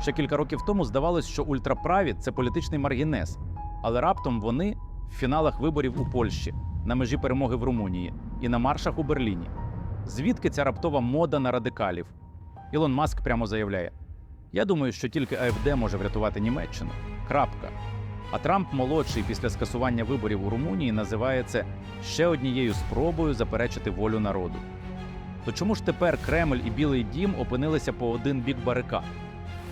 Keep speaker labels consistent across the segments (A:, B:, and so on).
A: Ще кілька років тому здавалось, що ультраправі це політичний маргінез, але раптом вони в фіналах виборів у Польщі, на межі перемоги в Румунії і на маршах у Берліні. Звідки ця раптова мода на радикалів? Ілон Маск прямо заявляє: Я думаю, що тільки АФД може врятувати Німеччину. Крапка. А Трамп молодший після скасування виборів у Румунії називає це ще однією спробою заперечити волю народу. То чому ж тепер Кремль і Білий Дім опинилися по один бік барикад?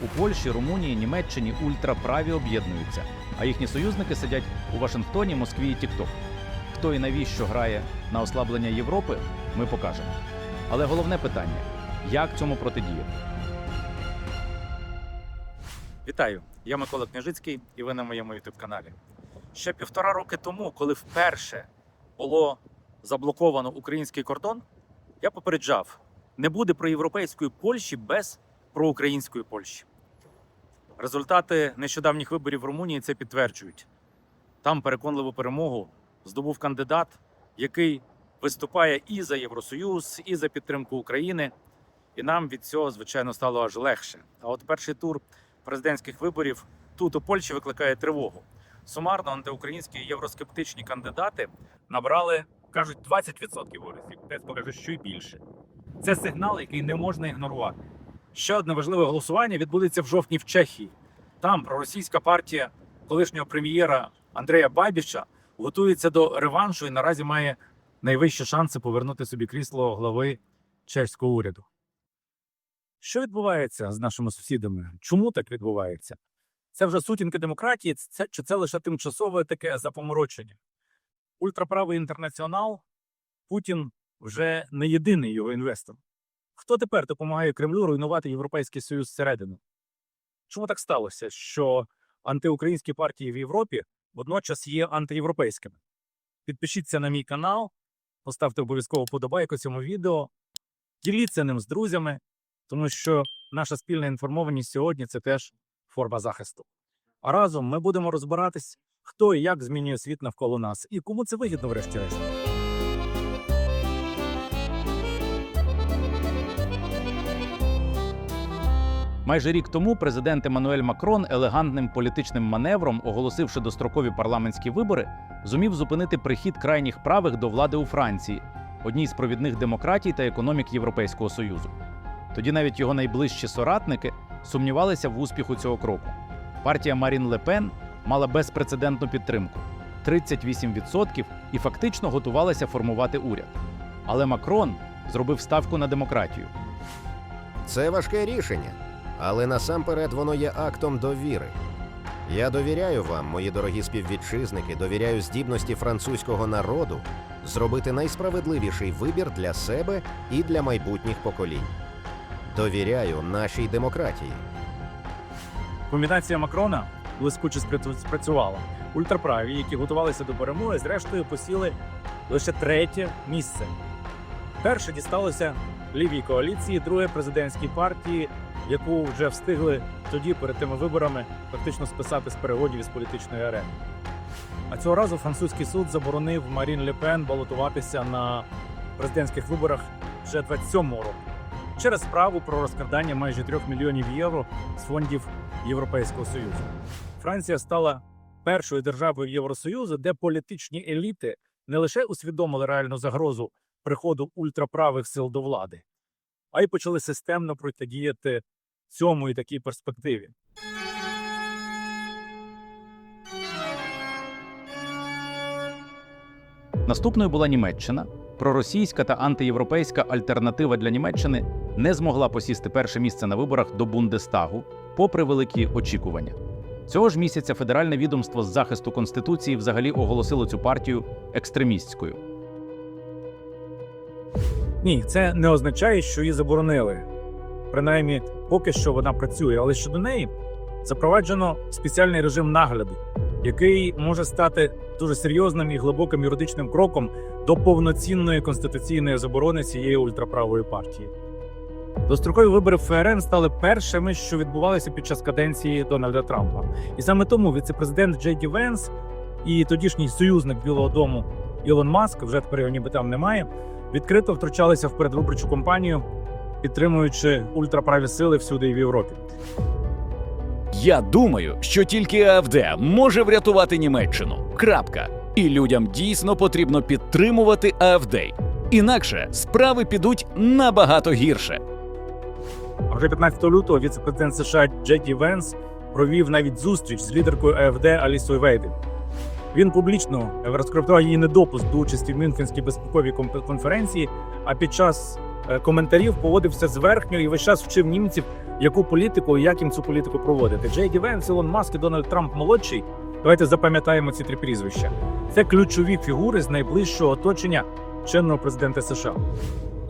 A: У Польщі, Румунії, Німеччині ультраправі об'єднуються, а їхні союзники сидять у Вашингтоні, Москві і Тікток. Хто і навіщо грає на ослаблення Європи, ми покажемо. Але головне питання: як цьому протидіяти?
B: Вітаю! Я Микола Княжицький, і ви на моєму youtube каналі. Ще півтора роки тому, коли вперше було заблоковано український кордон, я попереджав: не буде проєвропейської Польщі без проукраїнської Польщі. Результати нещодавніх виборів в Румунії це підтверджують. Там переконливу перемогу здобув кандидат, який виступає і за Євросоюз, і за підтримку України. І нам від цього, звичайно, стало аж легше. А от перший тур президентських виборів тут у Польщі викликає тривогу. Сумарно антиукраїнські євроскептичні кандидати набрали, кажуть, 20% голосів. Десь покажу, що й більше. Це сигнал, який не можна ігнорувати. Ще одне важливе голосування відбудеться в жовтні в Чехії. Там проросійська партія колишнього прем'єра Андрея Бабіша готується до реваншу і наразі має найвищі шанси повернути собі крісло глави чеського уряду. Що відбувається з нашими сусідами? Чому так відбувається? Це вже сутінки демократії, це, чи це лише тимчасове таке запоморочення? Ультраправий інтернаціонал Путін вже не єдиний його інвестор. Хто тепер допомагає Кремлю руйнувати Європейський Союз зсередини? Чому так сталося, що антиукраїнські партії в Європі водночас є антиєвропейськими? Підпишіться на мій канал, поставте обов'язково подобайку цьому відео, діліться ним з друзями, тому що наша спільна інформованість сьогодні це теж форма захисту. А разом ми будемо розбиратись, хто і як змінює світ навколо нас, і кому це вигідно, врешті-решт.
A: Майже рік тому президент Еммануель Макрон елегантним політичним маневром, оголосивши дострокові парламентські вибори, зумів зупинити прихід крайніх правих до влади у Франції, одній з провідних демократій та економік Європейського союзу. Тоді навіть його найближчі соратники сумнівалися в успіху цього кроку. Партія Марін Ле Пен мала безпрецедентну підтримку 38% і фактично готувалася формувати уряд. Але Макрон зробив ставку на демократію.
C: Це важке рішення, але насамперед воно є актом довіри. Я довіряю вам, мої дорогі співвітчизники, довіряю здібності французького народу зробити найсправедливіший вибір для себе і для майбутніх поколінь. Довіряю нашій демократії.
B: Комбінація Макрона блискуче спрацю- спрацювала. Ультраправі, які готувалися до перемоги, зрештою посіли лише третє місце. Перше дісталося лівій коаліції, друге президентській партії, яку вже встигли тоді перед тими виборами фактично списати з перегодів із політичної арени. А цього разу французький суд заборонив Марін Ле Пен балотуватися на президентських виборах вже 27-го року через справу про розкрадання майже 3 мільйонів євро з фондів Європейського Союзу. Франція стала першою державою Євросоюзу, де політичні еліти не лише усвідомили реальну загрозу приходу ультраправих сил до влади, а й почали системно протидіяти цьому і такій перспективі.
A: Наступною була Німеччина. Проросійська та антиєвропейська альтернатива для Німеччини не змогла посісти перше місце на виборах до Бундестагу, попри великі очікування. Цього ж місяця федеральне відомство з захисту конституції взагалі оголосило цю партію екстремістською.
B: Ні, це не означає, що її заборонили. Принаймні, поки що вона працює, але щодо неї запроваджено спеціальний режим нагляду, який може стати дуже серйозним і глибоким юридичним кроком до повноцінної конституційної заборони цієї ультраправої партії. Дострокові вибори ФРН стали першими, що відбувалися під час каденції Дональда Трампа. І саме тому віце-президент Джей Ді Венс і тодішній союзник Білого Дому Ілон Маск, вже тепер його ніби там немає, відкрито втручалися в передвиборчу кампанію, підтримуючи ультраправі сили всюди і в Європі.
D: Я думаю, що тільки АФД може врятувати Німеччину. Крапка. І людям дійсно потрібно підтримувати АФД. Інакше справи підуть набагато гірше.
B: А вже 15 лютого віце-президент США Джей Венс провів навіть зустріч з лідеркою АФД Алісою Вейден. Він публічно розкриптував її недопуск до участі в Мюнхенській безпековій конференції, а під час коментарів поводився зверхньо і весь час вчив німців, яку політику і як їм цю політику проводити. Джей Ді Венс, Ілон Маск і Дональд Трамп молодший. Давайте запам'ятаємо ці три прізвища. Це ключові фігури з найближчого оточення чинного президента США.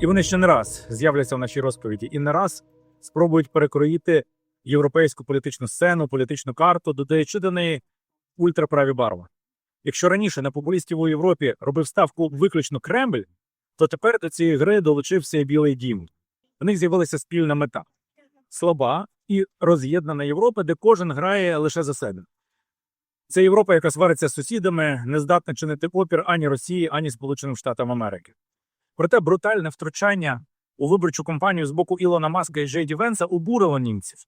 B: І вони ще не раз з'являться в нашій розповіді, і не раз спробують перекроїти європейську політичну сцену, політичну карту, додаючи до неї ультраправі барви. Якщо раніше на популістів у Європі робив ставку виключно Кремль, то тепер до цієї гри долучився і Білий Дім. В них з'явилася спільна мета слаба і роз'єднана Європа, де кожен грає лише за себе. Це Європа, яка свариться з сусідами, не здатна чинити опір ані Росії, ані Сполученим Штатам Америки. Проте брутальне втручання у виборчу кампанію з боку Ілона Маска і Джейді Венса обурило німців.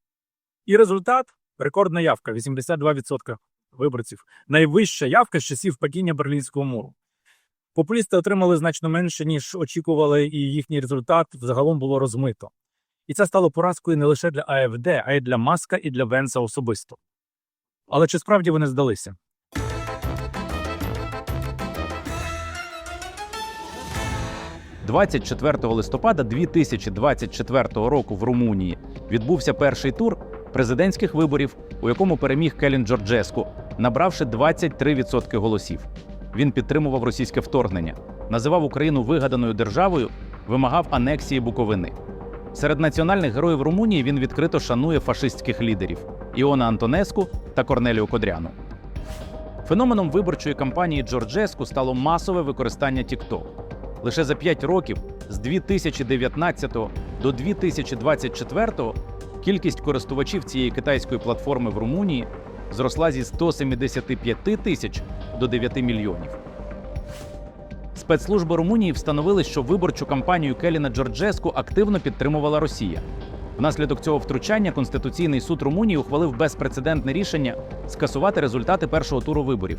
B: І результат рекордна явка 82% виборців. Найвища явка з часів падіння Берлінського муру. Популісти отримали значно менше, ніж очікували, і їхній результат взагалом було розмито. І це стало поразкою не лише для АФД, а й для Маска і для Венса особисто. Але чи справді вони здалися?
A: – 24 листопада 2024 року в Румунії відбувся перший тур президентських виборів, у якому переміг Келін Джорджеску, набравши 23% голосів. Він підтримував російське вторгнення, називав Україну вигаданою державою, вимагав анексії Буковини. Серед національних героїв Румунії він відкрито шанує фашистських лідерів Іона Антонеску та Корнелію Кодряну. Феноменом виборчої кампанії Джорджеску стало масове використання TikTok. Лише за 5 років з 2019 до 2024 кількість користувачів цієї китайської платформи в Румунії зросла зі 175 тисяч до 9 мільйонів. Спецслужби Румунії встановили, що виборчу кампанію Келіна Джорджеску активно підтримувала Росія. Внаслідок цього втручання Конституційний суд Румунії ухвалив безпрецедентне рішення скасувати результати першого туру виборів.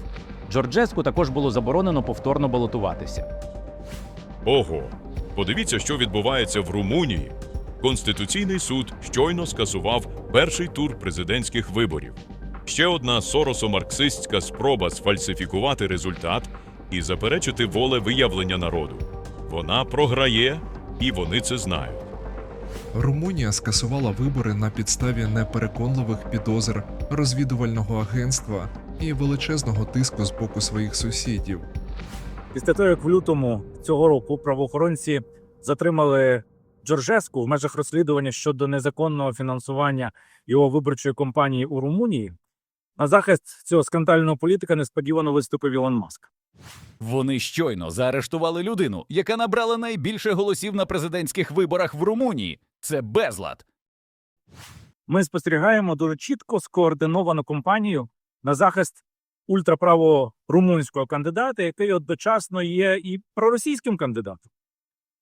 A: Джорджеску також було заборонено повторно балотуватися.
E: Ого, подивіться, що відбувається в Румунії. Конституційний суд щойно скасував перший тур президентських виборів. Ще одна соросо-марксистська спроба сфальсифікувати результат і заперечити волевиявлення народу. Вона програє, і вони це знають.
F: Румунія скасувала вибори на підставі непереконливих підозр розвідувального агентства і величезного тиску з боку своїх сусідів.
B: Після того, як в лютому цього року правоохоронці затримали Джорджеску в межах розслідування щодо незаконного фінансування його виборчої кампанії у Румунії, на захист цього скандального політика несподівано виступив Ілон Маск.
D: Вони щойно заарештували людину, яка набрала найбільше голосів на президентських виборах в Румунії. Це безлад.
B: Ми спостерігаємо дуже чітко скоординовану кампанію на захист ультраправого румунського кандидата, який одночасно є і проросійським кандидатом,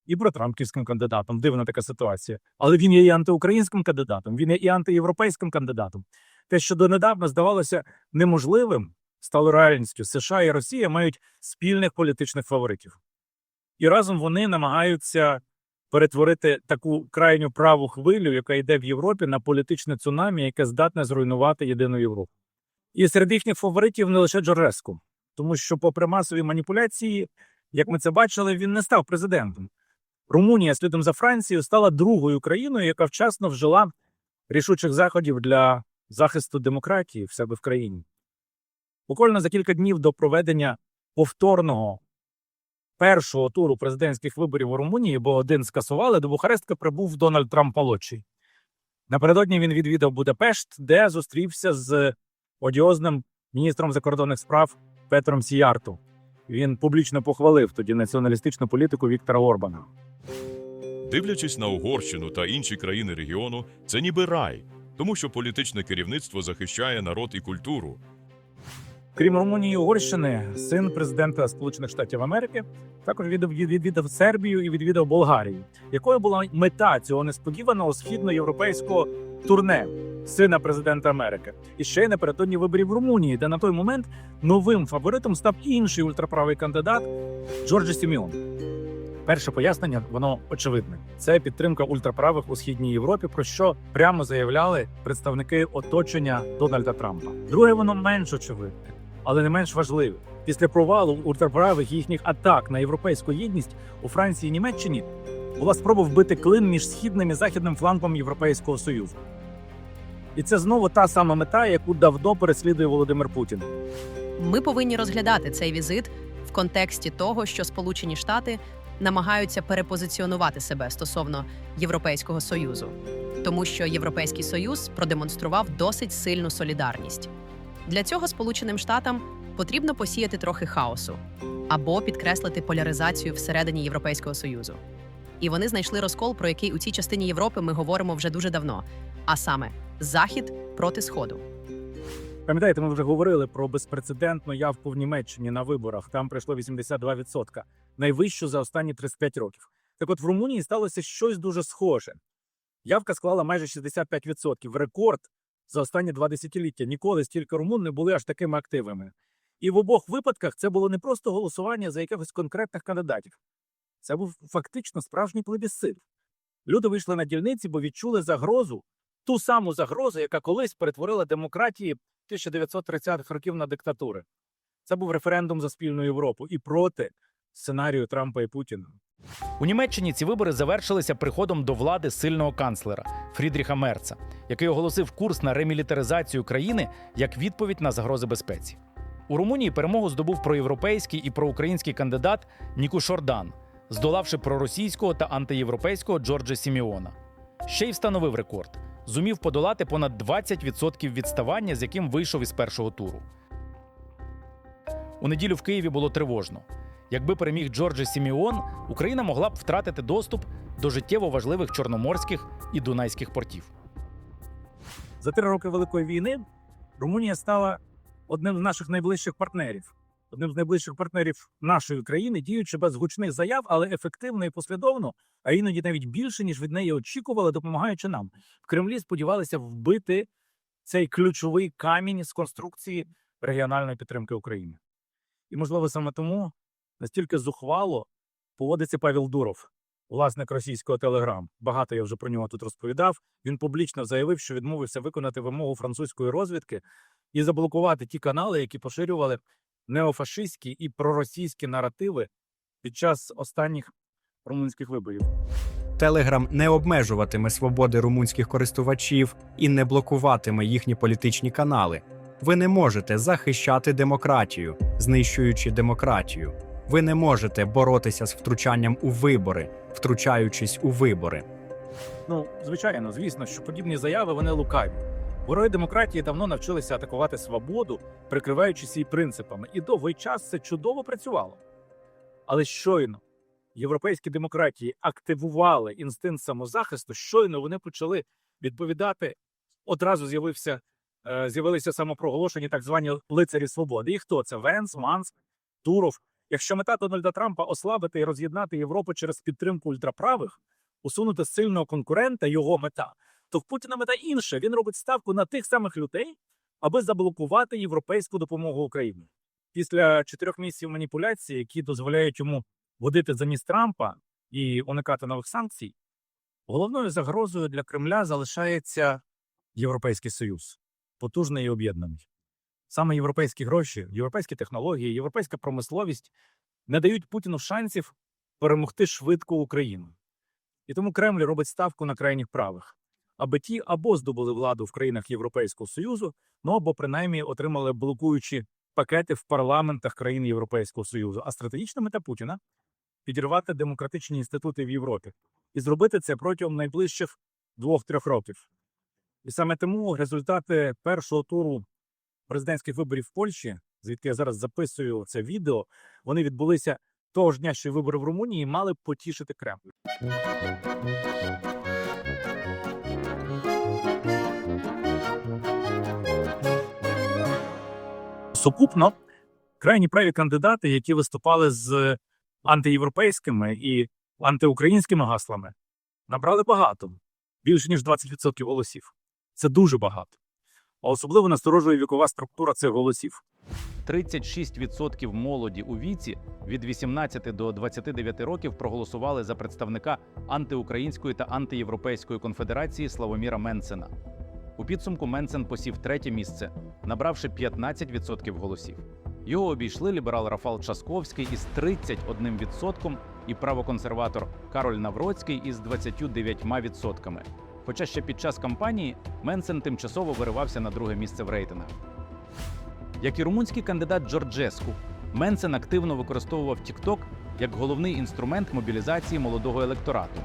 B: і протрамківським кандидатом. Дивна така ситуація. Але він є і антиукраїнським кандидатом, він є і антиєвропейським кандидатом. Те, що донедавна здавалося неможливим, стало реальністю. США і Росія мають спільних політичних фаворитів. І разом вони намагаються перетворити таку крайню праву хвилю, яка йде в Європі, на політичне цунамі, яке здатне зруйнувати єдину Європу. І серед їхніх фаворитів не лише Джореску, тому що, попри масові маніпуляції, як ми це бачили, він не став президентом. Румунія, слідом за Францією, стала другою країною, яка вчасно вжила рішучих заходів для захисту демократії в себе в країні. Буквально за кілька днів до проведення повторного першого туру президентських виборів у Румунії, бо один скасували, до Бухарестка прибув Дональд Трамп молодший. Напередодні він відвідав Будапешт, де зустрівся з одіозним міністром закордонних справ Петром Сіярту. Він публічно похвалив тоді націоналістичну політику Віктора Орбана.
E: Дивлячись на Угорщину та інші країни регіону, це ніби рай, тому що політичне керівництво захищає народ і культуру.
B: Крім Румунії і Угорщини, син президента Сполучених Штатів Америки також відвідав, Сербію і відвідав Болгарію. Якою була мета цього несподіваного східноєвропейського турне сина президента Америки. І ще й напередодні виборів в Румунії, де на той момент новим фаворитом став інший ультраправий кандидат Джорджі Сіміон. Перше пояснення, воно очевидне. Це підтримка ультраправих у східній Європі, про що прямо заявляли представники оточення Дональда Трампа. Друге, воно менш очевидне, але не менш важливе. Після провалу ультраправих їхніх атак на європейську єдність у Франції і Німеччині була спроба вбити клин між східним і західним флангом Європейського союзу. І це знову та сама мета, яку давно переслідує Володимир Путін.
G: Ми повинні розглядати цей візит в контексті того, що Сполучені Штати намагаються перепозиціонувати себе стосовно Європейського союзу, тому що Європейський союз продемонстрував досить сильну солідарність. Для цього Сполученим Штатам потрібно посіяти трохи хаосу або підкреслити поляризацію всередині Європейського союзу. І вони знайшли розкол, про який у цій частині Європи ми говоримо вже дуже давно, а саме Захід проти Сходу.
B: Пам'ятаєте, ми вже говорили про безпрецедентну явку в Німеччині на виборах. Там прийшло 82%, найвищу за останні 35 років. Так от в Румунії сталося щось дуже схоже. Явка склала майже 65%. Рекорд за останні два десятиліття. Ніколи стільки румун не були аж такими активними. І в обох випадках це було не просто голосування за якихось конкретних кандидатів. Це був фактично справжній плебісцит. Люди вийшли на дільниці, бо відчули загрозу, ту саму загрозу, яка колись перетворила демократії 1930-х років на диктатури. Це був референдум за спільну Європу і проти сценарію Трампа і Путіна.
A: У Німеччині ці вибори завершилися приходом до влади сильного канцлера Фрідріха Мерца, який оголосив курс на ремілітаризацію країни як відповідь на загрози безпеці. У Румунії перемогу здобув проєвропейський і проукраїнський кандидат Ніку Шордан, здолавши проросійського та антиєвропейського Джорджа Сіміона. Ще й встановив рекорд. Зумів подолати понад 20% відставання, з яким вийшов із першого туру. У неділю в Києві було тривожно. Якби переміг Джорджі Сіміон, Україна могла б втратити доступ до життєво важливих чорноморських і дунайських портів.
B: За три роки Великої війни Румунія стала одним з наших найближчих партнерів, одним з найближчих партнерів нашої країни, діючи без гучних заяв, але ефективно і послідовно, а іноді навіть більше, ніж від неї очікували, допомагаючи нам. В Кремлі сподівалися вбити цей ключовий камінь з конструкції регіональної підтримки України. І, можливо, саме тому настільки зухвало поводиться Павел Дуров, власник російського телеграм. Багато я вже про нього тут розповідав. Він публічно заявив, що відмовився виконати вимогу французької розвідки і заблокувати ті канали, які поширювали неофашистські і проросійські наративи під час останніх румунських виборів.
H: Телеграм не обмежуватиме свободи румунських користувачів і не блокуватиме їхні політичні канали. Ви не можете захищати демократію, знищуючи демократію. Ви не можете боротися з втручанням у вибори, втручаючись у вибори.
B: Ну, звичайно, звісно, що подібні заяви вони лукаві. Герої демократії давно навчилися атакувати свободу, прикриваючись її принципами, і довгий час це чудово працювало. Але щойно європейські демократії активували інстинкт самозахисту, щойно вони почали відповідати. Одразу з'явився е, з'явилися самопроголошені так звані лицарі свободи. І хто це? Венс, Манс, Туров. Якщо мета Дональда Трампа ослабити і роз'єднати Європу через підтримку ультраправих, усунути сильного конкурента його мета, то в Путіна мета інша. Він робить ставку на тих самих людей, аби заблокувати європейську допомогу Україні. Після чотирьох місяців маніпуляцій, які дозволяють йому водити замість Трампа і уникати нових санкцій, головною загрозою для Кремля залишається Європейський Союз, потужний і об'єднаний. Саме європейські гроші, європейські технології, європейська промисловість не дають Путіну шансів перемогти швидко Україну. І тому Кремль робить ставку на крайніх правих, аби ті або здобули владу в країнах Європейського Союзу, ну або принаймні отримали блокуючі пакети в парламентах країн Європейського Союзу. А стратегічна мета Путіна підірвати демократичні інститути в Європі і зробити це протягом найближчих двох-трьох років. І саме тому результати першого туру президентських виборів в Польщі, звідки я зараз записую це відео, вони відбулися того ж дня, що й вибори в Румунії, мали потішити Кремль. Сукупно крайні праві кандидати, які виступали з антиєвропейськими і антиукраїнськими гаслами, набрали багато більше ніж 20% голосів. Це дуже багато. А особливо насторожує вікова структура цих голосів.
A: 36% молоді у віці від 18 до 29 років проголосували за представника антиукраїнської та антиєвропейської конфедерації Славоміра Менцена. У підсумку Менцен посів третє місце, набравши 15% голосів. Його обійшли ліберал Рафал Часковський із 31% і правоконсерватор Кароль Навроцький із 29%. Хоча ще під час кампанії Менцен тимчасово виривався на друге місце в рейтингах. Як і румунський кандидат Джорджеску, Менсен активно використовував TikTok як головний інструмент мобілізації молодого електорату.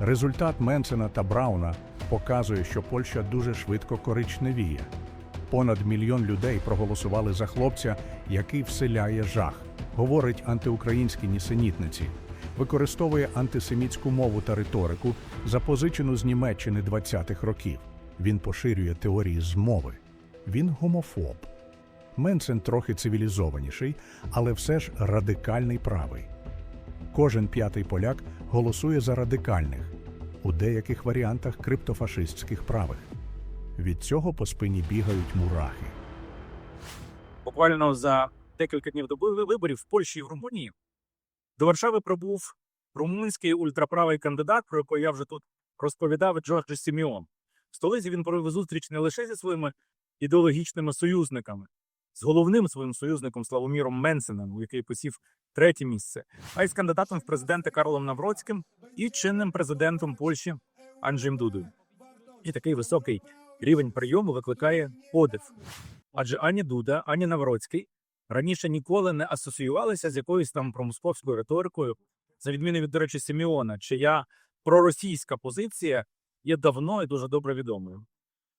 I: Результат Менсена та Брауна показує, що Польща дуже швидко коричневіє. Понад мільйон людей проголосували за хлопця, який вселяє жах, говорить антиукраїнські нісенітниці, використовує антисемітську мову та риторику, запозичену з Німеччини 20-х років. Він поширює теорії змови. Він гомофоб. Менсен трохи цивілізованіший, але все ж радикальний правий. Кожен п'ятий поляк голосує за радикальних, у деяких варіантах криптофашистських правих. Від цього по спині бігають мурахи.
B: Буквально за декілька днів до виборів в Польщі і в Румунії до Варшави прибув румунський ультраправий кандидат, про якого я вже тут розповідав Джорджі Сіміон. В столиці він провів зустріч не лише зі своїми ідеологічними союзниками, з головним своїм союзником Славоміром Менсеном, який посів третє місце, а й з кандидатом в президенти Карлом Навроцьким і чинним президентом Польщі Анджеєм Дудою. І такий високий рівень прийому викликає подив. Адже ані Дуда, ані Навроцький раніше ніколи не асоціювалися з якоюсь там промосковською риторикою, за відміну від, до речі, Сіміона, чия проросійська позиція є давно і дуже добре відомою.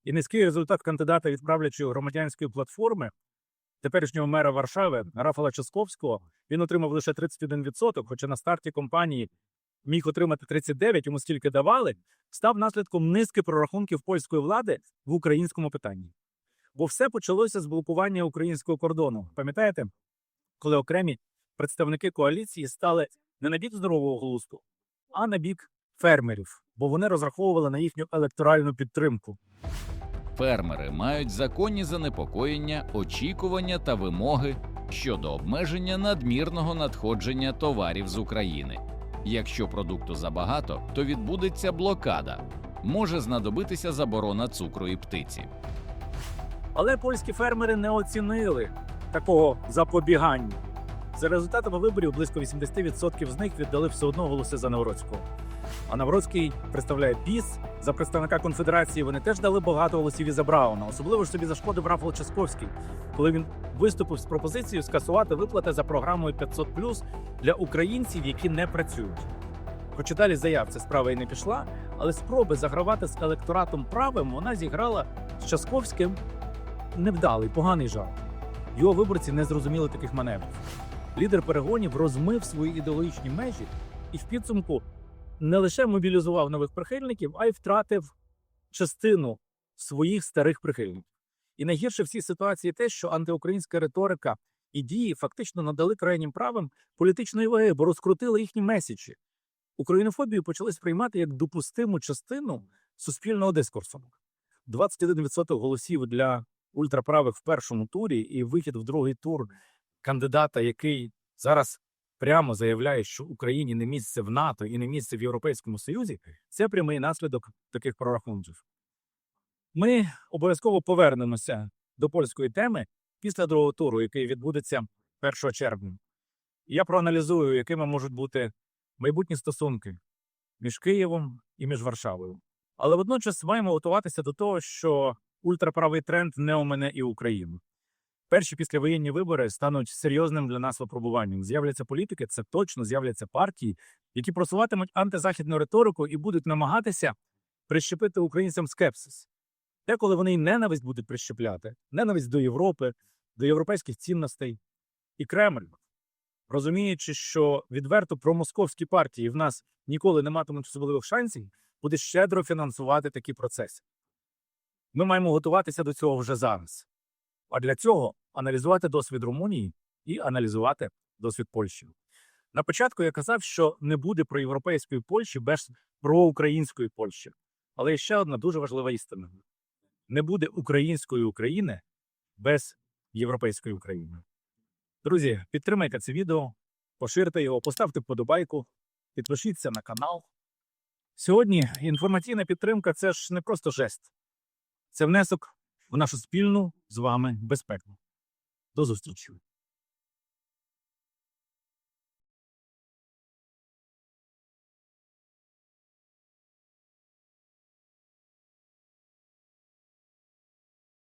B: І низький результат кандидата від правлячої громадянської платформи, теперішнього мера Варшави Рафала Часковського, він отримав лише 31%, хоча на старті компанії міг отримати 39%, йому стільки давали, став наслідком низки прорахунків польської влади в українському питанні. Бо все почалося з блокування українського кордону. Пам'ятаєте, коли окремі представники коаліції стали не на бік здорового глузду, а на бік фермерів, бо вони розраховували на їхню електоральну підтримку.
D: Фермери мають законні занепокоєння, очікування та вимоги щодо обмеження надмірного надходження товарів з України. Якщо продукту забагато, то відбудеться блокада. Може знадобитися заборона цукру і птиці.
B: Але польські фермери не оцінили такого запобігання. За результатами виборів близько 80% з них віддали все одно голоси за Навроцького. А Навроцький представляє ПІС. За представника конфедерації вони теж дали багато голосів і за Брауна. Особливо ж собі зашкодив Рафал Часковський, коли він виступив з пропозицією скасувати виплати за програмою 500+, для українців, які не працюють. Хоч і далі заяв ця справа і не пішла, але спроби загравати з електоратом правим вона зіграла з Часковським невдалий, поганий жарт. Його виборці не зрозуміли таких маневрів. Лідер перегонів розмив свої ідеологічні межі і в підсумку не лише мобілізував нових прихильників, а й втратив частину своїх старих прихильників. І найгірше в цій ситуації те, що антиукраїнська риторика і дії фактично надали крайнім правим політичної ваги, бо розкрутили їхні меседжі. Українофобію почали сприймати як допустиму частину суспільного дискурсу. 21% голосів для ультраправих в першому турі і вихід в другий тур кандидата, який зараз прямо заявляє, що Україні не місце в НАТО і не місце в Європейському Союзі, це прямий наслідок таких прорахунків. Ми обов'язково повернемося до польської теми після другого туру, який відбудеться 1 червня. Я проаналізую, якими можуть бути майбутні стосунки між Києвом і між Варшавою. Але водночас маємо готуватися до того, що ультраправий тренд не омине і Україну. Перші післявоєнні вибори стануть серйозним для нас випробуванням. З'являться політики, це точно з'являться партії, які просуватимуть антизахідну риторику і будуть намагатися прищепити українцям скепсис. Деколи вони й ненависть будуть прищепляти, ненависть до Європи, до європейських цінностей. І Кремль, розуміючи, що відверто промосковські партії в нас ніколи не матимуть особливих шансів, буде щедро фінансувати такі процеси. Ми маємо готуватися до цього вже зараз. А для цього аналізувати досвід Румунії і аналізувати досвід Польщі. На початку я казав, що не буде проєвропейської Польщі без проукраїнської Польщі. Але ще одна дуже важлива істина: не буде української України без європейської України. Друзі, підтримайте це відео, поширте його, поставте вподобайку, підпишіться на канал. Сьогодні інформаційна підтримка це ж не просто жест, це внесок в нашу спільну з вами безпеку. До зустрічі!